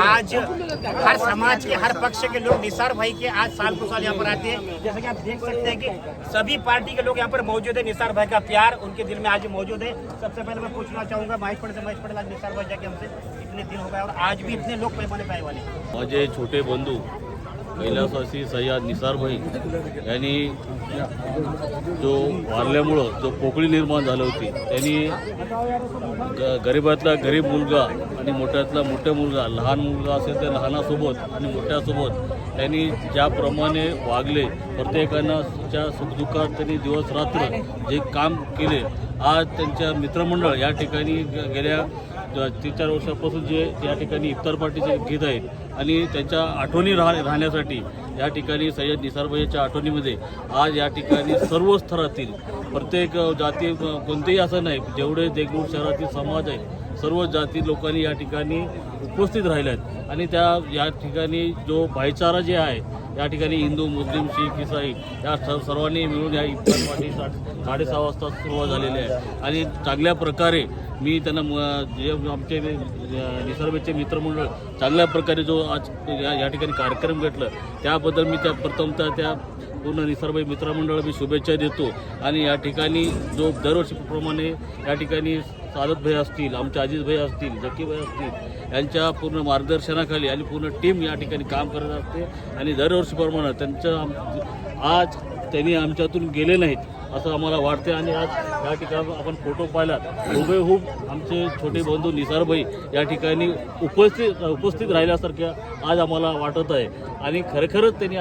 आज हर समाज के, हर पक्ष के लोग निसार भाई के आज साल को साल यहाँ पर आते हैं। जैसा कि आप देख सकते हैं कि सभी पार्टी के लोग यहाँ पर मौजूद है, निसार भाई का प्यार उनके दिल में आज मौजूद है। सबसे पहले मैं पूछना चाहूँगा, महेश पटेल महेश पटेल, आज निसार भाई जाके हमसे इतने दिन हो गए और आज भी इतने लोग पैमाने पाए वाले। मुझे छोटे बंधू कैलासवासी सह्याद निसारभाई यांनी जो वारल्यामुळं जो पोकळी निर्माण झाली होती त्यांनी ग गरिबातला गरीब मुलगा आणि मोठ्यातला मोठा मुलगा लहान मुलगा असेल तर लहानासोबत आणि मोठ्यासोबत त्यांनी ज्याप्रमाणे वागले प्रत्येकाच्या सुखदुःखात त्यांनी दिवस रात्र जे काम केले आज त्यांच्या मित्रमंडळ या ठिकाणी गेल्या तीन चार वर्षापासून जे या ठिकाणी इफ्तार पार्टीचे घेत आहेत आणि त्यांच्या आठवणी राह राहण्यासाठी या ठिकाणी सय्यद निसारभाईच्या आठवणीमध्ये आज या ठिकाणी सर्व स्तरातील प्रत्येक जाती कोणतेही असं नाही जेवढे देगलूर शहरातील समाज आहे सर्व जाती लोकांनी या ठिकाणी उपस्थित राहिल्या आहेत. आणि त्या या ठिकाणी जो भाईचारा जे आहे या ठिकाणी हिंदू मुस्लिम शीख इसाई या सर्वांनी मिळून या इफ्तार पार्टी साडेसहा वाजता सुरुवात झालेली आहे. आणि चांगल्या प्रकारे मी त्यांना म- जे आमचे निसर्गाचे मित्रमंडळ चांगल्या प्रकारे जो आज या या ठिकाणी कार्यक्रम घेतलं त्याबद्दल मी त्या प्रथमतः त्या पूर्ण निसर्ग मित्रमंडळ मी शुभेच्छा देतो. आणि या ठिकाणी जो दरवर्षीप्रमाणे या ठिकाणी सादत भाई असतील आमचे अजित भाई असतील जकी भाई असतील यांच्या पूर्ण मार्गदर्शनाखाली आणि पूर्ण टीम या ठिकाणी काम करत असते. आणि दरवर्षीप्रमाणे त्यांचं आज त्यांनी आमच्यातून गेले नाहीत असं आम्हाला वाटते आणि आज या ठिकाणी आपण फोटो पाहिलात. हुबेहूब आमचे छोटे बंधू निसारभाई या ठिकाणी उपस्थित उपस्थित राहिल्यासारख्या आज आम्हाला वाटत आहे. आणि खरखरच त्यांनी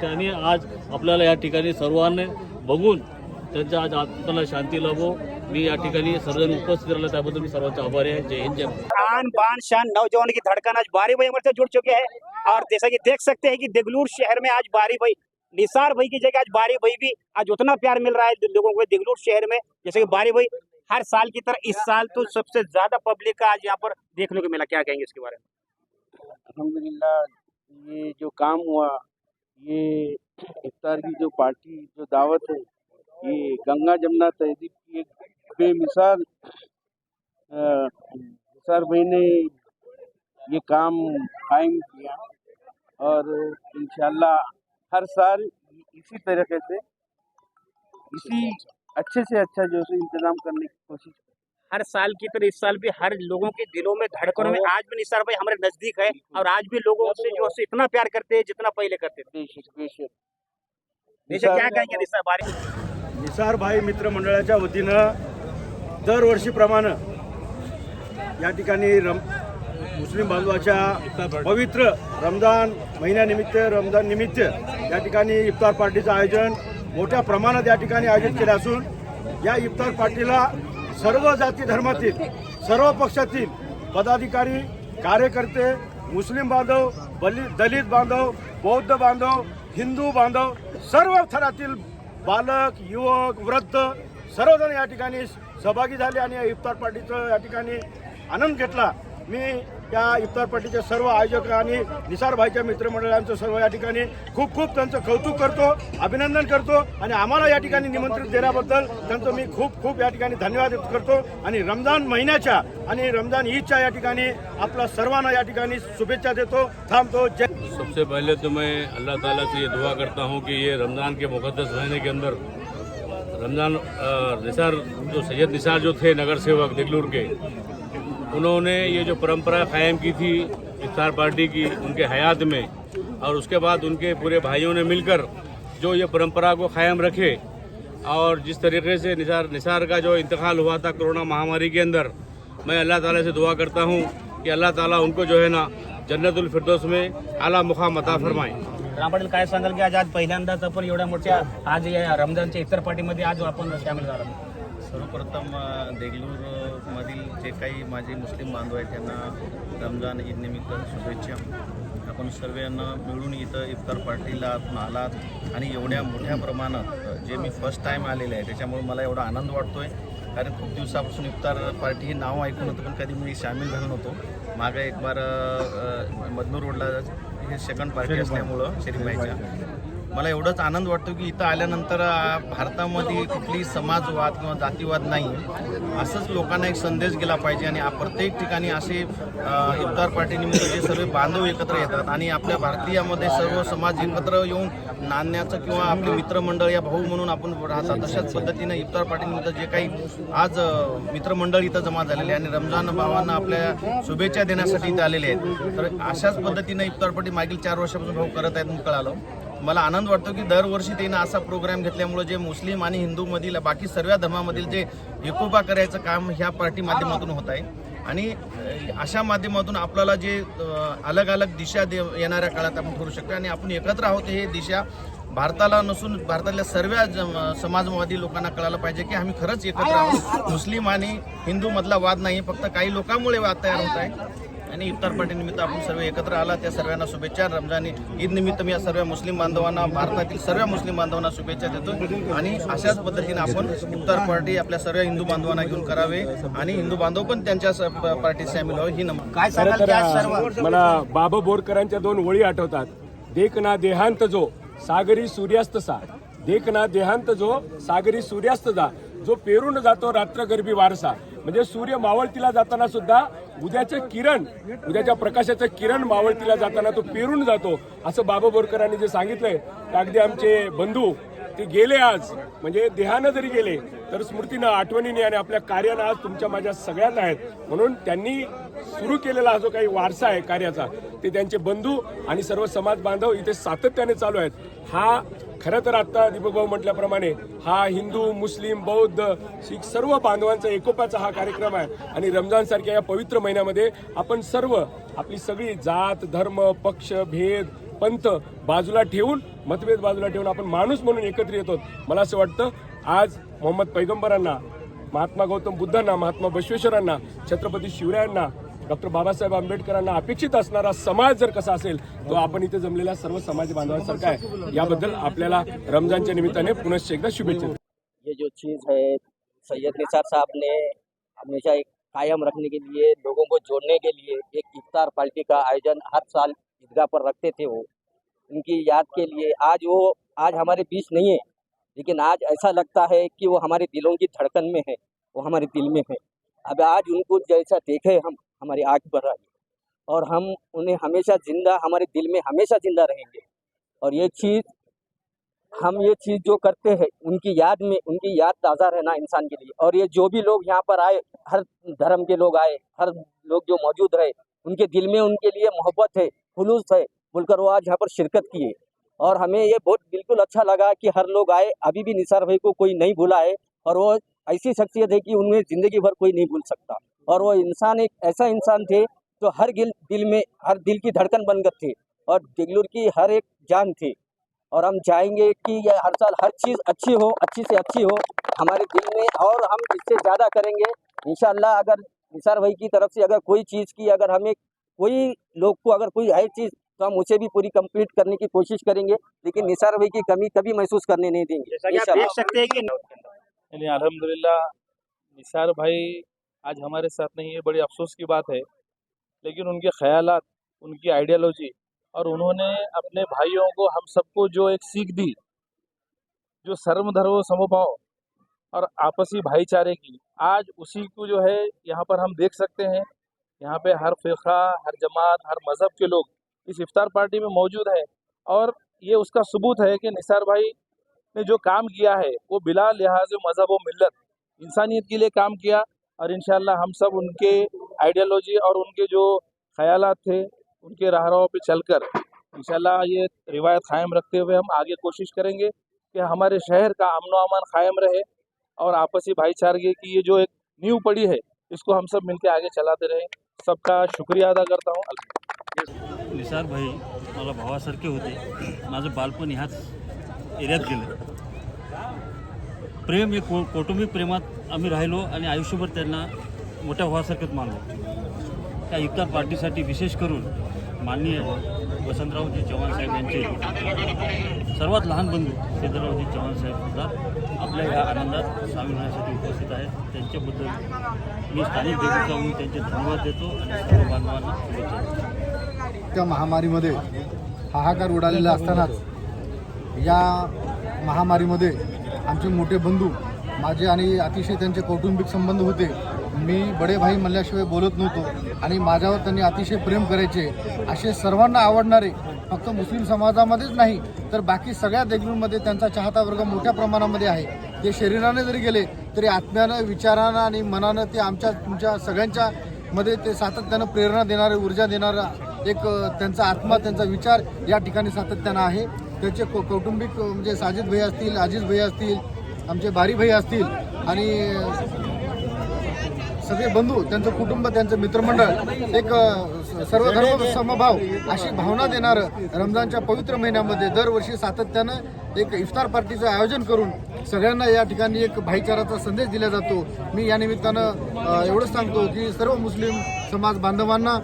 त्यांनी आज आपल्याला या ठिकाणी सर्वांनी बघून त्यांच्या आज आत्म्याला शांती लाभो. मी या ठिकाणी सर्वजण उपस्थित राहिला त्याबद्दल मी सर्वांचे आभारी आहे. जय हिंद जय. आन बान शान नौजवान की धड़कन आज बारी भाई हमारे से जुड़ चुके हैं। और जैसा कि देख सकते हैं कि देगलूर शहर में आज बारी भाई निसार भाई की जगह आज बारी भाई भी आज उतना प्यार मिल रहा है लोगों को देगलूर शहर में। जैसे कि बारी भाई हर साल की तरह इस साल तो सबसे ज़्यादा पब्लिक का आज यहाँ पर देखने को मिला। क्या कहेंगे इसके बारे में? अल्हम्दुलिल्लाह ये जो काम हुआ ये इफ्तार की जो पार्टी जो दावत है ये गंगा जमुना तहजीब की एक बेमिसाल निसार भाई ने ये काम कायम किया और इंशाल्लाह हर साल इसी तरीके से इसी अच्छे से अच्छा जो है इंतज़ाम करने की कोशिश हर साल की तरह इस साल भी हर लोगों के दिलों में धड़कनों में आज भी निसार भाई हमारे नज़दीक है और आज भी लोगों से जो है इतना प्यार करते हैं जितना पहले करते थे। क्या कहेंगे निसार बारी निसारभाई मित्रमंडळाच्या वतीनं दरवर्षीप्रमाणे या ठिकाणी रम मुस्लिम बांधवाच्या पवित्र रमजान महिन्यानिमित्त रमजान निमित्त या ठिकाणी इफ्तार पार्टीचं आयोजन मोठ्या प्रमाणात या ठिकाणी आयोजित केले असून या इफ्तार पार्टीला सर्व जाती धर्मातील सर्व पक्षातील पदाधिकारी कार्यकर्ते मुस्लिम बांधव बली दलित बांधव बौद्ध बांधव हिंदू बांधव सर्व थरातील बालक युवक वृद्ध सर्वजण या ठिकाणी सहभागी झाले आणि या इफ्तार पार्टीचं या ठिकाणी आनंद घेतला. मी या इफ्तार पार्टीचे सर्व आयोजक आणि निसारभाईच्या मित्रमंडळांचं सर्व या ठिकाणी खूप खूप त्यांचं कौतुक करतो अभिनंदन करतो आणि आम्हाला या ठिकाणी निमंत्रित देण्याबद्दल त्यांचं मी खूप खूप या ठिकाणी धन्यवाद करतो. आणि रमजान महिन्याच्या आणि रमजान ईदच्या या ठिकाणी आपला सर्वांना या ठिकाणी शुभेच्छा देतो थांबतो. जय सबसे पहले तो मैं अल्लाह ताला से ये दुआ करता हूँ कि ये रमज़ान के मुकदस महीने के अंदर, रमज़ान निसार, जो सैयद निसार जो थे नगर सेवक दिगलूर के, उन्होंने ये जो परंपरा कायम की थी इफ्तार पार्टी की उनके हयात में और उसके बाद उनके पूरे भाइयों ने मिलकर जो ये परंपरा को कायम रखे और जिस तरीके से निसार निसार का जो इंतकाल हुआ था कोरोना महामारी के अंदर, मैं अल्लाह ताला से दुआ करता हूँ कि अल्लाह ताला उनको जो है ना जन्नतुल फिरदौस में आला मुकाम अता फरमाए। राम पाटील काय सांगाल की आज आज पहिल्यांदाच आपण एवढ्या मोठ्या आज या रमजानच्या इतर पार्टीमध्ये आज आपण सामील झाला. सर्वप्रथम अ, देगलूर अ, मधील जे काही माझे मुस्लिम बांधव आहेत त्यांना रमजान ईदनिमित्त शुभेच्छा. आपण सर्वांना मिळून इथं इफ्तार पार्टीला आपण आलात आणि एवढ्या मोठ्या प्रमाणात जे मी फर्स्ट टाईम आलेले आहे त्याच्यामुळे मला एवढा आनंद वाटतो आहे कारण खूप दिवसापासून इफ्तार पार्टी हे नाव ऐकून होतं पण कधी मी सामील झालो नव्हतो. मागे एक बार मदनूर रोडला हे सेकंड पार्टी असल्यामुळं शरीफबाईच्या मला एवढंच आनंद वाटतो की इथं आल्यानंतर भारतामध्ये कुठली समाजवाद किंवा जातीवाद नाही. असंच लोकांना एक संदेश गेला पाहिजे आणि प्रत्येक ठिकाणी असे इफ्तार पार्टीनिमित्त जे सर्व बांधव एकत्र येतात आणि आपल्या भारतीयामध्ये सर्व समाज एकत्र येऊन नाण्याचं किंवा आपले मित्रमंडळ या भाऊ म्हणून आपण राहतात तशाच पद्धतीनं इफ्तार पार्टीनिमित्त जे काही आज मित्रमंडळ इथं जमा झालेले आहे आणि रमजान भावांना आपल्या शुभेच्छा देण्यासाठी इथं आलेले आहेत. तर अशाच पद्धतीनं इफ्तार पार्टी मागील चार वर्षापासून भाऊ करत आहेत म्हणून कळालं. मला आनंद वाटतो की दरवर्षी त्यांना असा प्रोग्राम घेतल्यामुळे जे मुस्लिम आणि हिंदूमधील बाकी सर्व धर्मामधील जे एकोपा करायचं काम ह्या पार्टी माध्यमातून होत आहे. आणि अशा माध्यमातून आपल्याला जे अलग अलग दिशा दे येणाऱ्या काळात आपण करू शकतो. आणि आपण एकत्र आहोत हे दिशा भारताला नसून भारतातल्या सर्व समाजवादी लोकांना कळायला पाहिजे की आम्ही खरंच एकत्र आहोत. मुस्लिम आणि हिंदूमधला वाद नाही फक्त काही लोकांमुळे वाद तयार होत आहे. आणि इफ्तार पार्टीनिमित्त आपण सर्व एकत्र आला. त्या सर्वांना शुभेच्छा. रमजान ईद निमित्त मी या सर्व मुस्लिम बांधवांना भारतातील सर्व मुस्लिम बांधवांना शुभेच्छा देतो. आणि अशाच पद्धतीने आपण इफ्तार पार्टी आपल्या सर्व हिंदू बांधवांना घेऊन करावे आणि हिंदू बांधव पण त्यांच्या पार्टीत सामील व्हावे ही नमन काय सांगाल मला बाबा बोरकरांच्या दोन ओळी आठवतात. देख ना देहांत जो सागरी सूर्यास्त सा. देख ना देहांत जो सागरी सूर्यास्त जा जो पेरून जातो रात्र गरबी वारसा. म्हणजे सूर्य मावळतीला जाताना सुद्धा उद्याचे किरण उद्याच्या प्रकाशाचं किरण मावळतीला जाताना तो पेरून जातो. असं बाबा बोरकरांनी जे सांगितलंय ते अगदी आमचे बंधू ते गेले आज. म्हणजे देहानं जरी गेले तर स्मृतीनं आठवणीने आणि आपल्या कार्यानं आज तुमच्या माझ्या सगळ्यात आहेत. म्हणून त्यांनी सुरू केलेला हा जो काही वारसा आहे कार्याचा ते त्यांचे बंधू आणि सर्व समाज बांधव इथे सातत्याने चालू आहेत. हा खरं तर आत्ता दीपक भाऊ म्हटल्याप्रमाणे हा हिंदू मुस्लिम बौद्ध शीख सर्व बांधवांचा एकोप्याचा हा कार्यक्रम आहे. आणि रमजानसारख्या या पवित्र महिन्यामध्ये आपण सर्व आपली सगळी जात धर्म पक्ष भेद पंथ बाजूला ठेवून मतभेद बाजूला ठेवून आपण माणूस म्हणून एकत्र येतो. मला असं वाटतं आज मोहम्मद पैगंबरांना महात्मा गौतम बुद्धांना महात्मा बसवेश्वरांना छत्रपती शिवरायांना डॉक्टर बाबासाहेब आंबेडकरांना अपेक्षित असणारा समाज जर कसा तो आपण इथे जमलेल्या सर्व समाज बांधवांसारखा आहे. याबद्दल आपल्याला रमजानच्या निमित्ताने पुनश्च एकदा शुभेच्छा. ये जो चीज़ है, सैयद निसार साहब ने हमेशा एक कायम रखने के लिए, लोगों को जोड़ने के लिए एक इफ्तार पार्टी का आयोजन हर साल ईदगाह पर रखते थे वो। उनकी याद के लिए आज वो, आज हमारे बीच नहीं है, लेकिन आज ऐसा लगता है कि वो हमारे दिलों की धड़कन में है, वो हमारे दिल में है। अब आज उनको जैसा देखे हम हमारी आँख पर आई और हम उन्हें हमेशा ज़िंदा हमारे दिल में हमेशा ज़िंदा रहेंगे। और ये चीज़ हम ये चीज़ जो करते हैं उनकी याद में उनकी याद ताज़ा रहना इंसान के लिए। और ये जो भी लोग यहाँ पर आए हर धर्म के लोग आए हर लोग जो मौजूद रहे उनके दिल में उनके लिए मोहब्बत है खुलूस है बोलकर वो आज यहाँ पर शिरकत किए। और हमें ये बहुत बिल्कुल अच्छा लगा कि हर लोग आए अभी भी निसार भाई को कोई नहीं भूला है और वो ऐसी शख्सियत है कि उन्हें ज़िंदगी भर कोई नहीं भूल सकता। और वो इंसान एक ऐसा इंसान थे जो हर गिल दिल में हर दिल की धड़कन बनकर थे और दिगलूर की हर एक जान थी। और हम चाहेंगे कि यह हर साल हर चीज़ अच्छी हो अच्छी से अच्छी हो हमारे दिल में और हम इससे ज़्यादा करेंगे। इन अगर निसार भाई की तरफ़ से अगर कोई चीज़ की अगर हमें कोई लोग को अगर कोई है चीज़ तो हम उसे भी पूरी कंप्लीट करने की कोशिश करेंगे लेकिन निसार भाई की कमी कभी महसूस करने नहीं देंगे। देख सकते हैं कि यानी अलहमदिल्ला निसार भाई आज हमारे साथ नहीं है, बड़ी अफसोस की बात है। लेकिन उनके ख्याल उनकी आइडियोलॉजी और उन्होंने अपने भाइयों को, हम सबको जो एक सीख दी, जो सर्व धर्म, समभाव और आपसी भाईचारे की, आज उसी को जो है, यहाँ पर हम देख सकते हैं। यहाँ पे हर फ़िरका, हर जमात, हर मज़हब के लोग इस इफ्तार पार्टी में मौजूद है और ये उसका सबूत है कि निसार भाई ने जो काम किया है, वो बिला लिहाज मज़हब व मिल्लत, इंसानियत के लिए काम किया और इंशाल्लाह हम सब उनके आइडियोलॉजी और उनके जो ख्याल थे, उनके राहरों पे चलकर इंशाल्लाह ये रिवायत कायम रखते हुए हम आगे कोशिश करेंगे कि हमारे शहर का अमन अमान कायम रहे और आपसी भाईचारे की ये जो एक नींव पड़ी है, इसको हम सब मिलकर आगे चलाते रहें। सबका शुक्रिया अदा करता हूँ। निसार भाई, मला भावासारखे होते माझं बालपण ह्याच एरियात गेलं. प्रेम हे को कौटुंबिक प्रेमात आम्ही राहिलो आणि आयुष्यभर त्यांना मोठ्या व्हासारखंच मानलो. त्या इफ्तार पार्टीसाठी विशेष करून माननीय वसंतरावजी चव्हाण साहेब यांचे सर्वात लहान बंधू शेजरावजी चव्हाण साहेब सुद्धा आपल्या ह्या आनंदात सामील होण्यासाठी उपस्थित आहेत. त्यांच्याबद्दल मी स्थानिक देवीचा म्हणून त्यांचे धन्यवाद देतो आणि सर्व बांधवांना शुभेच्छा त्या महामारीमध्ये हाहाकार उडालेला असतानाच या महामारीमध्ये आमचे मोठे बंधू माझे आणि अतिशय त्यांचे कौटुंबिक संबंध होते. मी बडे भाई म्हणल्याशिवाय बोलत नव्हतो आणि माझ्यावर त्यांनी अतिशय प्रेम करायचे. असे सर्वांना आवडणारे फक्त मुस्लिम समाजामध्येच नाही तर बाकी सगळ्या देगलूरमध्ये त्यांचा चाहता वर्ग मोठ्या प्रमाणामध्ये आहे. ते शरीराने जरी गेले तरी आत्म्यानं विचारानं आणि मनानं ते आमच्या तुमच्या सगळ्यांच्या मध्ये ते सातत्यानं प्रेरणा देणारे ऊर्जा देणारा एक त्यांचा आत्मा त्यांचा विचार या ठिकाणी सातत्यानं आहे. त्याचे कौ कौटुंबिक म्हणजे साजिद भाई असतील आजीज भाई असतील आमचे बारी भाई असतील आणि सगळे बंधू त्यांचं कुटुंब त्यांचं मित्रमंडळ एक सर्वधर्म समभाव अशी भावना देणारं रमजानच्या पवित्र महिन्यामध्ये दरवर्षी सातत्यानं एक इफ्तार पार्टीचं आयोजन करून सगळ्यांना या ठिकाणी एक भाईचाराचा संदेश दिला जातो. मी या निमित्तानं एवढंच सांगतो की सर्व मुस्लिम समाज बांधवांना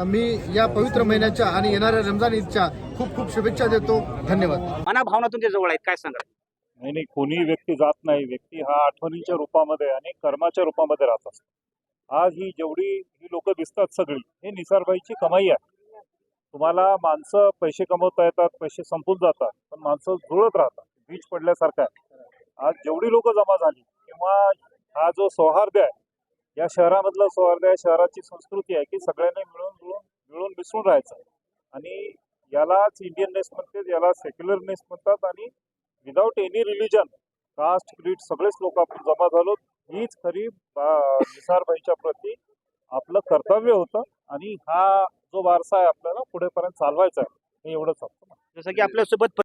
मी या पवित्र महिन्याच्या आणि येणाऱ्या रमजान ईदच्या खूप खूप शुभेच्छा देतो. धन्यवाद. मना भावना तुमच्या जवळ आहेत. काय सांगा नाही नाही कोणी व्यक्ती जात नाही. व्यक्ती हा आठवणीच्या रूपामध्ये आणि कर्माच्या रूपामध्ये राहत असतो. आज ही जेवढी ही लोक दिसतात सगळी हे निसारबाईची कमाई आहे. तुम्हाला माणसं पैसे कमवता येतात पैसे संपून जातात पण माणसं जुळत राहतात बीज पडल्यासारखं आहे. आज जेवढी लोक जमा झाली किंवा हा जो सौहार्द आहे या शहरामधला सौहार्द आहे शहराची संस्कृती आहे की सगळ्यांनी मिळून जुळून मिळून मिसळून राहायचं आणि यालाच इंडियननेस म्हणतात याला सेक्युलरनेस म्हणतात आणि without any religion caste creed सगळेच लोक आपण जमा झालो. हीच खरी निसारभाईच्या प्रती आपलं कर्तव्य होतं आणि हा जो वारसा आहे आपल्याला पुढेपर्यंत चालवायचा आहे. हे एवढंच सांगतो. जसं की आपल्यासोबत